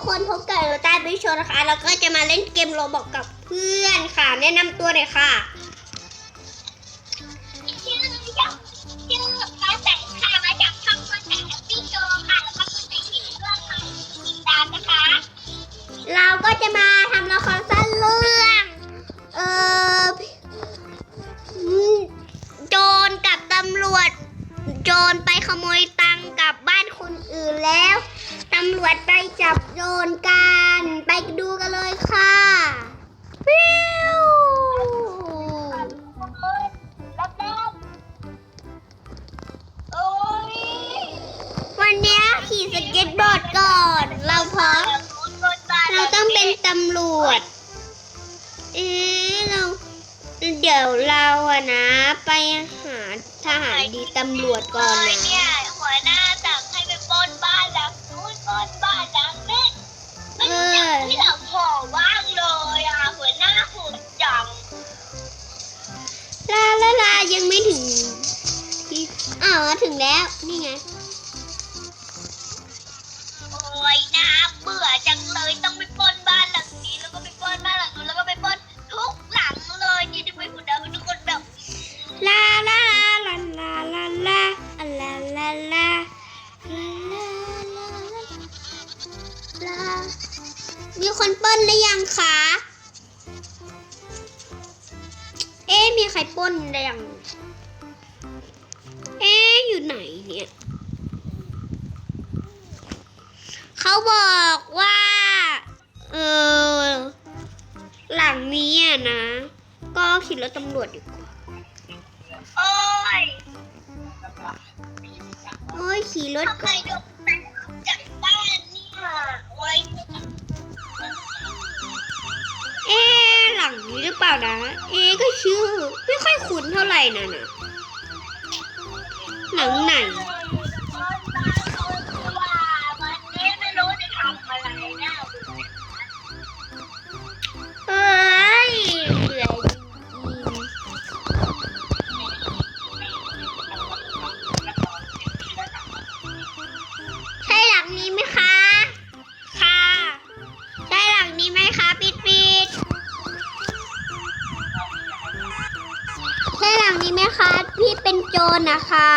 กคนพบกับโรต้าบิชโชนะคะเราก็จะมาเล่นเกมโรบอกกับเพื่อนค่ะ แนะนำตัวหน่อยค่ะชื่อชื่อมาแสงค่ะมาจากช่องคนแสงแฮปปี้โชว์ค่ะแล้วก็คนแสงผีเรื่องค่ะติดตามนะคะ เราก็จะมาทำละครสั้นเรื่องเอออืมโจรกับตำรวจ โจรไปขโมยตังค์กลับบ้านคนอื่นแล้วตำรวจไปจับโจรกัน ไปดูกันเลยค่ะฟิวรับรับโอ้ยวันนี้ขี่สเก็ตบอร์ดก่อน เราพร้อม เราต้องเป็นตำรวจ เอ๊ะเราเดี๋ยวเราอะนะ ไปหาทหารดีตำรวจก่อนเลนะ ที่อ้าวถึงแล้ว นี่ไง โอ้ยน่าเบื่อจังเลยต้องไปปล้นบ้านหลังนี้ แล้วก็ไปปล้นบ้านหลังนู้นแล้วก็ไปปล้นทุกหลังเลยนี่จะไปหุ่นดาวเป็นทุกคนแบบลาลาลาลาลาลาลาลาลาลาลาลาลามีคนเปิ้ลหรือยังคะ เอ๊ะมีใครปล้นหรือยัง ไหนเนี่ยเขาบอกว่า เออ หลังนี้อะนะ ก็ขี่รถตำรวจดีกว่า โอ้ยโอ้ยขี่รถทำไมก่อนโดนจัดบ้านเนี่ยโอ้ยเอ๊ะหลังนี้หรือเปล่านะ เอ๊ะก็ชื่อ ไม่ค่อยคุ้นเท่าไหร่นะนะหลังไหนวัน พี่เป็นโจรนะคะ